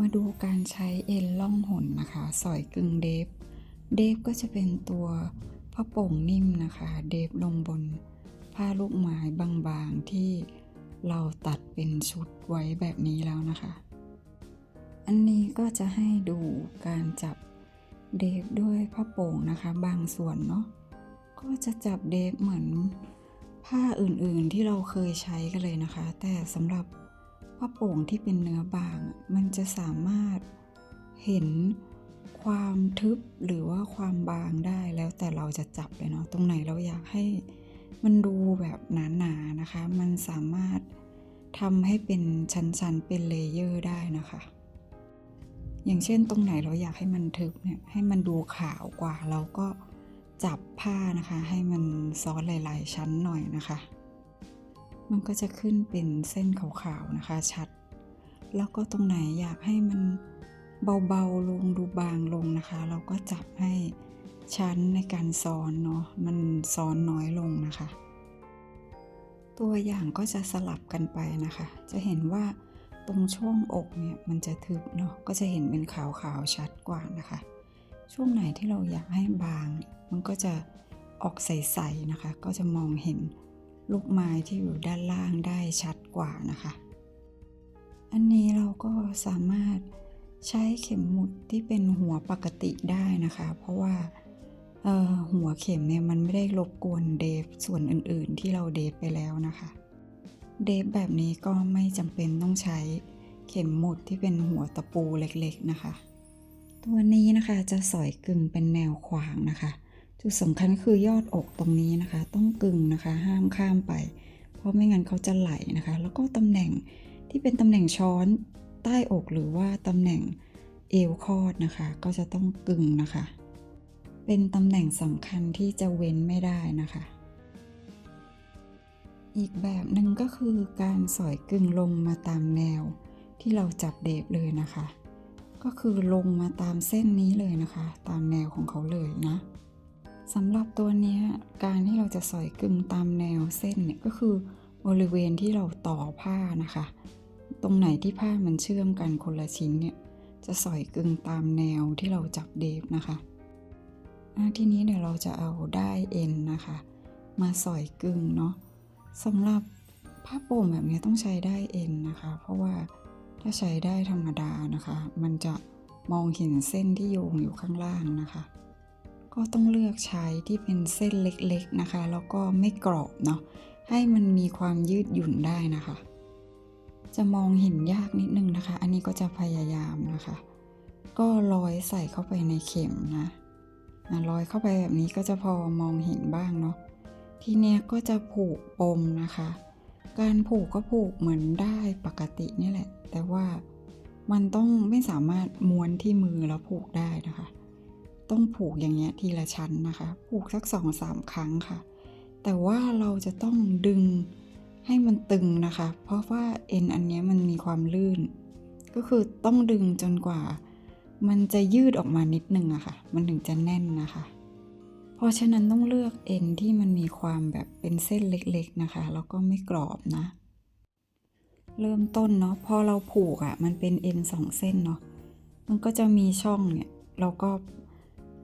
มาดูการใช้เอ็นล่องหนนะคะ สอยกึ่งเดฟ เดฟก็จะเป็นตัวผ้าโป่งนิ่มนะคะ เดฟลงบนผ้าลูกไม้บางๆที่เราตัดเป็นชุดไว้แบบนี้แล้วนะคะ อันนี้ก็จะให้ดูการจับเดฟด้วยผ้าโป่งนะคะ บางส่วนเนาะ ก็จะจับเดฟเหมือนผ้าอื่นๆที่เราเคยใช้กันเลยนะคะ แต่สำหรับ ผ้าโป่งที่เป็นเนื้อบาง มันจะสามารถเห็นความทึบหรือว่าความบางได้แล้วแต่เราจะจับเลยเนาะตรงไหนเราอยากให้มันดูแบบหนาๆนะคะ มันสามารถทำให้เป็นชั้นๆ เป็นเลเยอร์ได้นะคะ อย่างเช่นตรงไหนเราอยากให้มันทึบเนี่ยให้มันดูขาวกว่าเราก็จับผ้านะคะ ให้มันซ้อนหลาย ๆ ชั้นหน่อยนะคะ มันก็จะขึ้นเป็นเส้นขาวๆนะคะชัด แล้วก็ตรงไหนอยากให้มันเบาๆลงดูบางลงนะคะ เราก็จับให้ชั้นในการซ้อนเนาะมันซ้อนน้อยลงนะคะ ตัวอย่างก็จะสลับกันไปนะคะ จะเห็นว่าตรงช่วงอกเนี่ยมันจะทึบเนาะก็จะเห็นเป็นขาวๆชัดกว่านะคะ ช่วงไหนที่เราอยากให้บาง มันก็จะออกใสๆนะคะ ก็จะมองเห็น ลูกไม้ที่อยู่ด้านล่างได้ชัดกว่านะคะ อันนี้เราก็สามารถใช้เข็มหมุดที่เป็นหัวปกติได้นะคะ เพราะว่าหัวเข็มเนี่ยมันไม่ได้รบกวนเดฟส่วนอื่นๆ ที่เราเดฟไปแล้วนะคะ เดฟแบบนี้ก็ไม่จำเป็นต้องใช้เข็มหมุดที่เป็นหัวตะปูเล็กๆนะคะ ตัวนี้นะคะจะสอยกึ่งเป็นแนวขวางนะคะ จุดสำคัญคือยอดอกตรงนี้นะคะ ต้องกึ่งนะคะ ห้ามข้ามไป เพราะไม่งั้นเขาจะไหลนะคะ แล้วก็ตำแหน่งที่เป็นตำแหน่งช้อนใต้อกหรือว่าตำแหน่งเอวคอดนะคะ ก็จะต้องกึ่งนะคะ เป็นตำแหน่งสำคัญที่จะเว้นไม่ได้นะคะ อีกแบบหนึ่งก็คือการสอยกึ่งลงมาตามแนว ที่เราจับเดฟเลยนะคะ ก็คือลงมาตามเส้นนี้เลยนะคะ ตามแนวของเขาเลยนะ สำหรับตัวนี้การที่เราจะสอยกึ่งตามแนวเส้นเนี่ยก็คือบริเวณที่เราต่อผ้านะคะ ตรงไหนที่ผ้ามันเชื่อมกันคนละชิ้นเนี่ยจะสอยกึ่งตามแนวที่เราจับเดฟนะคะทีนี้เดี๋ยวเราจะเอาได้เอ็นนะคะ มาสอยกึ่งเนาะสำหรับผ้าโป่งแบบนี้ต้องใช้ได้เอ็นนะคะ เพราะว่าถ้าใช้ได้ธรรมดานะคะ มันจะมองเห็นเส้นที่โยงอยู่ข้างล่างนะคะ ก็ต้องเลือกใช้ที่เป็นเส้นเล็กๆนะคะ แล้วก็ไม่กรอบเนาะให้มันมีความยืดหยุ่นได้นะคะ จะมองเห็นยากนิดนึงนะคะ อันนี้ก็จะพยายามนะคะ ก็ร้อยใส่เข้าไปในเข็มนะร้อยเข้าไปแบบนี้ก็จะพอมองเห็นบ้างเนาะทีเนี้ยก็จะผูกปมนะคะ การผูกก็ผูกเหมือนได้ปกตินี่แหละ แต่ว่ามันต้องไม่สามารถม้วนที่มือแล้วผูกได้นะคะ ต้องผูกอย่างเงี้ยทีละชั้นนะคะ ผูกสักสองสามครั้งค่ะ แต่ว่าเราจะต้องดึงให้มันตึงนะคะ เพราะว่าเอ็นอันเนี้ยมันมีความลื่น ก็คือต้องดึงจนกว่า มันจะยืดออกมานิดนึงอะค่ะ มันถึงจะแน่นนะคะ เพราะฉะนั้นต้องเลือกเอ็นที่มันมีความแบบเป็นเส้นเล็กๆนะคะ แล้วก็ไม่กรอบนะ เริ่มต้นเนาะ พอเราผูกอะมันเป็นเอ็นสองเส้นเนาะ มันก็จะมีช่องเนี่ย เราก็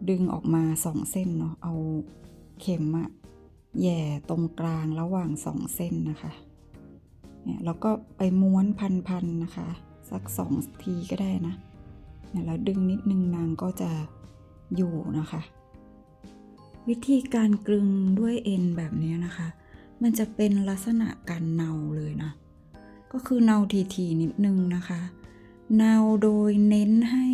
ดึงออกมาสองเส้นเนาะเอาเข็มอะแย่ตรงกลางระหว่างสองเส้นนะคะเนี่ยเราก็ไปม้วนพันๆนะคะ สักสองทีก็ได้นะเนี่ยแล้วดึงนิดนึงนางก็จะอยู่นะคะ วิธีการกลึงด้วยเอ็นแบบนี้นะคะ มันจะเป็นลักษณะการเนาเลยนะ ก็คือเนาทีๆนิดนึงนะคะ เนาโดยเน้นให้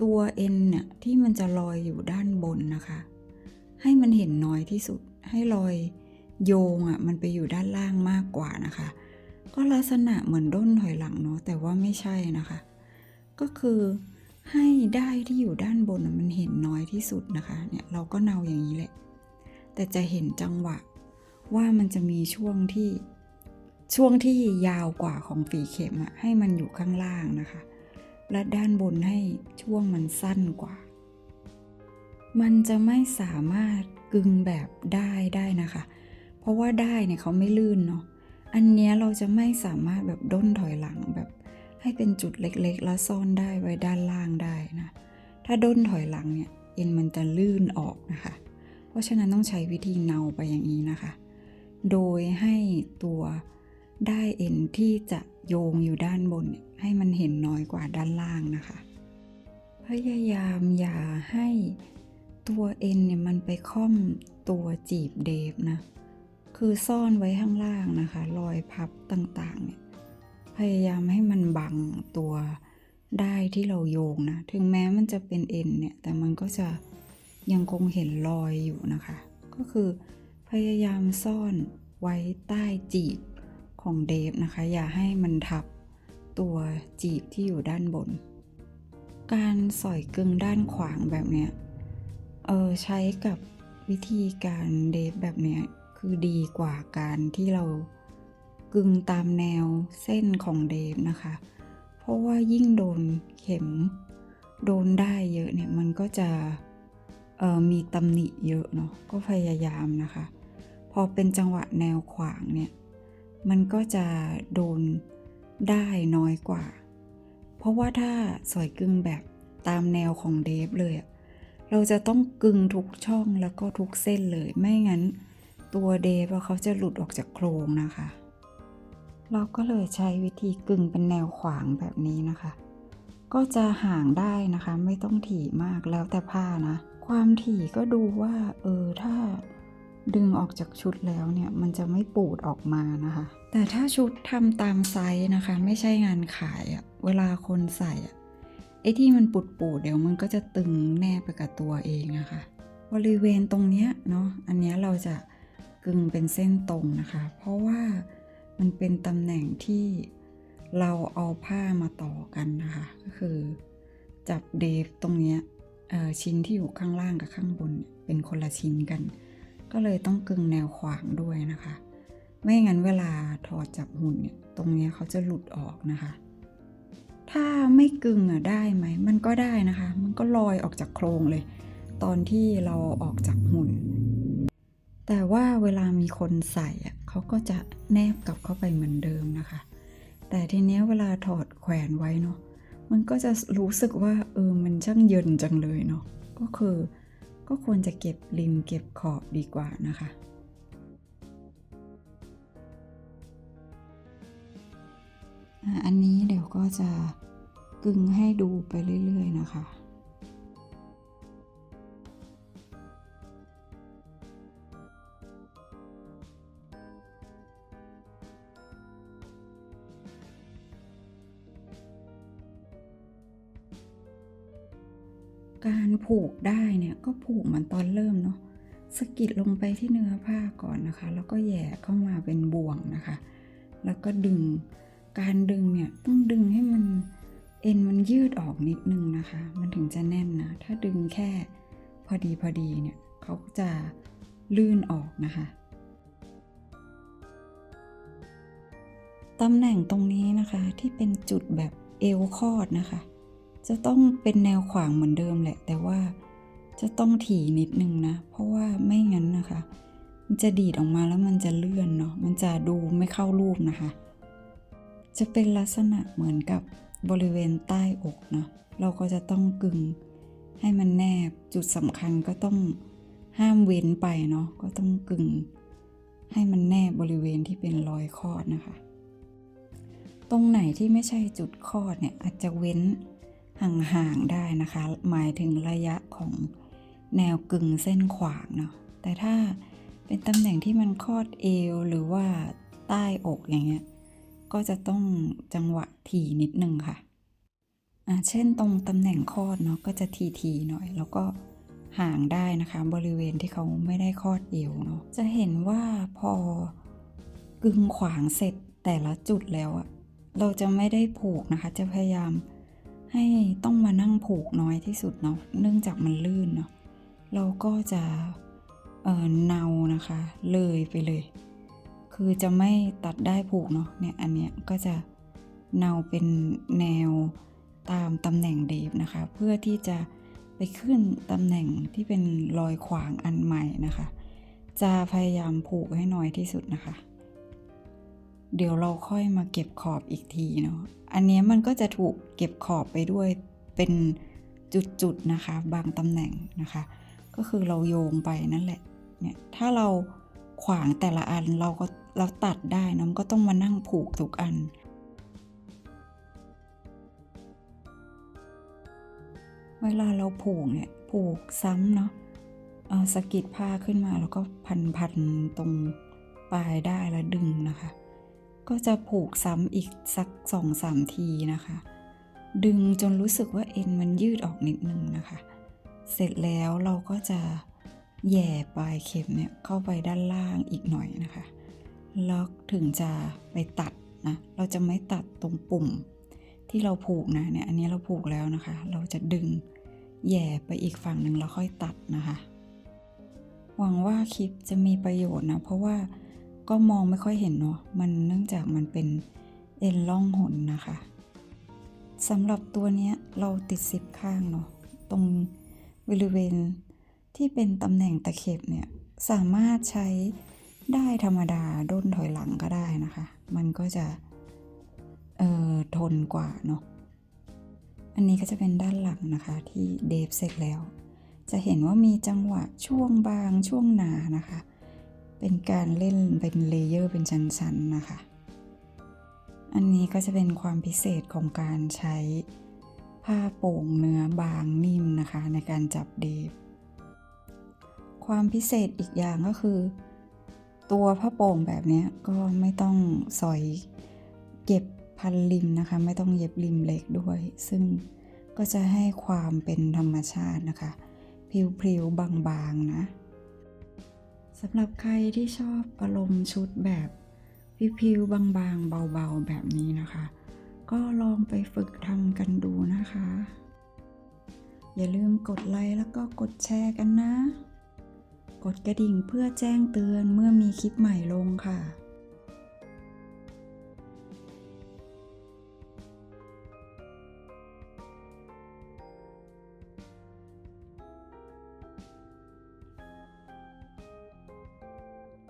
ตัวเอ็นเนี่ยที่มันจะลอยอยู่ด้านบนนะคะ ให้มันเห็นน้อยที่สุด ให้รอยโยงอะ่ะมันไปอยู่ด้านล่างมากกว่านะคะ ก็ลักษณะเหมือนด้นถอยหลังเนาะแต่ว่าไม่ใช่นะคะ ก็คือให้ได้ที่อยู่ด้านบนมันเห็นน้อยที่สุดนะคะเนี่ยเราก็เนาอย่างนี้แหละ แต่จะเห็นจังหวะว่ามันจะมีช่วงที่ช่วงที่ยาวกว่าของฝีเข็มอะให้มันอยู่ข้างล่างนะคะ และด้านบนให้ช่วงมันสั้นกว่า มันจะไม่สามารถกึงแบบได้ได้นะคะ เพราะว่าได้เนี่ยเขาไม่ลื่นเนาะ อันเนี้ยเราจะไม่สามารถแบบด้นถอยหลังแบบ ให้เป็นจุดเล็กๆ แล้วซ่อนได้ไว้ด้านล่างได้นะ ถ้าด้นถอยหลังเนี่ยเอ็นมันจะลื่นออกนะคะ เพราะฉะนั้นต้องใช้วิธีเนาไปอย่างนี้นะคะ โดยให้ตัวได้เอ็นที่จะ โยงอยู่ด้านบนให้มันเห็นน้อยกว่าด้านล่างนะคะ พยายามอย่าให้ตัวเอ็นเนี่ยมันไปค่อมตัวจีบเดฟนะ คือซ่อนไว้ข้างล่างนะคะ รอยพับต่างๆเนี่ย พยายามให้มันบังตัวได้ที่เราโยงนะ ถึงแม้มันจะเป็นเอ็นเนี่ย แต่มันก็จะยังคงเห็นรอยอยู่นะคะ ก็คือพยายามซ่อนไว้ใต้จีบ ของเดฟนะคะ อย่าให้มันทับตัวจีบที่อยู่ด้านบน การสอยกึ่งด้านขวางแบบเนี้ย เออใช้กับวิธีการเดฟแบบเนี้ยคือดีกว่าการที่เรากึ่งตามแนวเส้นของเดฟนะคะ เพราะว่ายิ่งโดนเข็มโดนได้เยอะเนี่ยมันก็จะเออมีตำหนิเยอะเนาะก็พยายามนะคะ พอเป็นจังหวะแนวขวางเนี่ย มันก็จะโดนได้น้อยกว่า เพราะว่าถ้าสอยกึ่งแบบตามแนวของเดฟเลยอะเราจะต้องกึ่งทุกช่องแล้วก็ทุกเส้นเลย ไม่งั้น ตัวเดฟเขาจะหลุดออกจากโครงนะคะ เราก็เลยใช้วิธีกึ่งเป็นแนวขวางแบบนี้นะคะ ก็จะห่างได้นะคะ ไม่ต้องถี่มากแล้วแต่ผ้านะ ความถี่ก็ดูว่า เออ ถ้า ดึงออกจากชุดแล้วเนี่ยมันจะไม่ปูดออกมานะคะ แต่ถ้าชุดทำตามไซส์นะคะ ไม่ใช่งานขายอะเวลาคนใส่อะไอ้ที่มันปูดปูดเดี๋ยวมันก็จะตึงแนบไปกับตัวเองนะคะบริเวณตรงเนี้ยเนาะอันเนี้ยเราจะกึ่งเป็นเส้นตรงนะคะ เพราะว่ามันเป็นตำแหน่งที่เราเอาผ้ามาต่อกันนะคะ ก็คือจับเดฟตรงเนี้ยชิ้นที่อยู่ข้างล่างกับข้างบนเป็นคนละชิ้นกัน ก็เลยต้องกึ่งแนวขวางด้วยนะคะ ไม่งั้นเวลาถอดจับหุ่นเนี่ยตรงเนี้ยเขาจะหลุดออกนะคะ ถ้าไม่กึ่งอะได้ไหม มันก็ได้นะคะ มันก็ลอยออกจากโครงเลย ตอนที่เราออกจากหุ่น แต่ว่าเวลามีคนใส่อะเขาก็จะแนบกลับเข้าไปเหมือนเดิมนะคะ แต่ทีเนี้ยเวลาถอดแขวนไว้เนาะมันก็จะรู้สึกว่าเออมันช่างเยินจังเลยเนาะก็คือ ก็ควรจะเก็บริมเก็บขอบดีกว่านะคะอะอันนี้เดี๋ยวก็จะกึงให้ดูไปเรื่อย ๆ นะคะ ผูกได้เนี่ยก็ผูกเหมือนตอนเริ่มเนาะสกิดลงไปที่เนื้อผ้าก่อนนะคะ แล้วก็แย่เข้ามาเป็นบ่วงนะคะ แล้วก็ดึงการดึงเนี่ยต้องดึงให้มันเอ็นมันยืดออกนิดนึงนะคะ มันถึงจะแน่นนะ ถ้าดึงแค่พอดีพอดีเนี่ยเขาจะลื่นออกนะคะตำแหน่งตรงนี้นะคะที่เป็นจุดแบบเอวคอดนะคะ จะต้องเป็นแนวขวางเหมือนเดิมแหละ แต่ว่าจะต้องถี่นิดนึงนะ เพราะว่าไม่งั้นนะคะ มันจะดีดออกมาแล้วมันจะเลื่อนเนาะมันจะดูไม่เข้ารูปนะคะ จะเป็นลักษณะเหมือนกับบริเวณใต้อกเนาะเราก็จะต้องกึงให้มันแนบจุดสำคัญก็ต้องห้ามเว้นไปเนาะก็ต้องกึงให้มันแนบบริเวณที่เป็นรอยคอดนะคะ ตรงไหนที่ไม่ใช่จุดคลอดเนี่ยอาจจะเว้น ห่างๆได้นะคะ หมายถึงระยะของแนวกึ่งเส้นขวางเนาะแต่ถ้าเป็นตำแหน่งที่มันคลอดเอวหรือว่าใต้อกอย่างเงี้ยก็จะต้องจังหวะถี่นิดนึงค่ะอ่าเช่นตรงตำแหน่งคลอดเนาะก็จะทีๆหน่อย แล้วก็ห่างได้นะคะ บริเวณที่เขาไม่ได้คลอดเอวเนาะจะเห็นว่าพอกึ่งขวางเสร็จแต่ละจุดแล้วอะเราจะไม่ได้ผูกนะคะ จะพยายาม ให้ต้องมานั่งผูกน้อยที่สุดเนาะเนื่องจากมันลื่นเนาะเราก็จะเอ่อเนานะคะ เลยไปเลย คือจะไม่ตัดได้ผูกเนาะเนี่ยอันเนี้ยก็จะเนาเป็นแนวตามตำแหน่งเดฟนะคะ เพื่อที่จะไปขึ้นตำแหน่งที่เป็นรอยขวางอันใหม่นะคะ จะพยายามผูกให้น้อยที่สุดนะคะ เดี๋ยวเราค่อยมาเก็บขอบอีกทีเนาะ อันนี้มันก็จะถูกเก็บขอบไปด้วยเป็นจุดๆนะคะ บางตำแหน่งนะคะ ก็คือเราโยงไปนั่นแหละ เนี่ย ถ้าเราขวางแต่ละอันเราก็เราตัดได้นะมันก็ต้องมานั่งผูกทุกอัน เวลาเราผูกเนี่ย ผูกซ้ำเนาะเอาสกิดผ้าขึ้นมาแล้วก็พันพันๆตรงปลายได้แล้วดึงนะคะ ก็จะผูกซ้ำอีกสักสองสามทีนะคะ ดึงจนรู้สึกว่าเอ็นมันยืดออกนิดนึงนะคะ เสร็จแล้วเราก็จะแย่ปลายเข็มเนี่ยเข้าไปด้านล่างอีกหน่อยนะคะ แล้วถึงจะไปตัดนะ เราจะไม่ตัดตรงปุ่มที่เราผูกนะเนี่ย อันนี้เราผูกแล้วนะคะ เราจะดึงแย่ไปอีกฝั่งหนึ่งแล้วค่อยตัดนะคะ หวังว่าคลิปจะมีประโยชน์นะ เพราะว่า ก็มองไม่ค่อยเห็นเนาะมันเนื่องจากมันเป็นเอ็นล่องหนนะคะสำหรับตัวนี้เราติดสิบข้างเนาะตรงบริเวณที่เป็นตำแหน่งตะเข็บเนี่ยสามารถใช้ได้ธรรมดาด้นถอยหลังก็ได้นะคะ มันก็จะเอ่อทนกว่าเนาะอันนี้ก็จะเป็นด้านหลังนะคะที่เดฟเสร็จแล้ว จะเห็นว่ามีจังหวะช่วงบางช่วงหนานะคะ เป็นการเล่นเป็นเลเยอร์เป็นชั้นๆนะคะ อันนี้ก็จะเป็นความพิเศษของการใช้ผ้าโป่งเนื้อบางนิ่มนะคะในการจับเดฟ ความพิเศษอีกอย่างก็คือ ตัวผ้าโป่งแบบนี้ก็ไม่ต้องสอยเก็บพันริมนะคะ ไม่ต้องเย็บริมเล็กด้วย ซึ่งก็จะให้ความเป็นธรรมชาตินะคะพริ้วๆบางๆนะ สำหรับใครที่ชอบอารมณ์ชุดแบบพิวๆบางๆ เบาๆ แบบนี้นะคะ ก็ลองไปฝึกทำกันดูนะคะ อย่าลืมกดไลค์แล้วก็กดแชร์กันนะ กดกระดิ่งเพื่อแจ้งเตือนเมื่อมีคลิปใหม่ลงค่ะ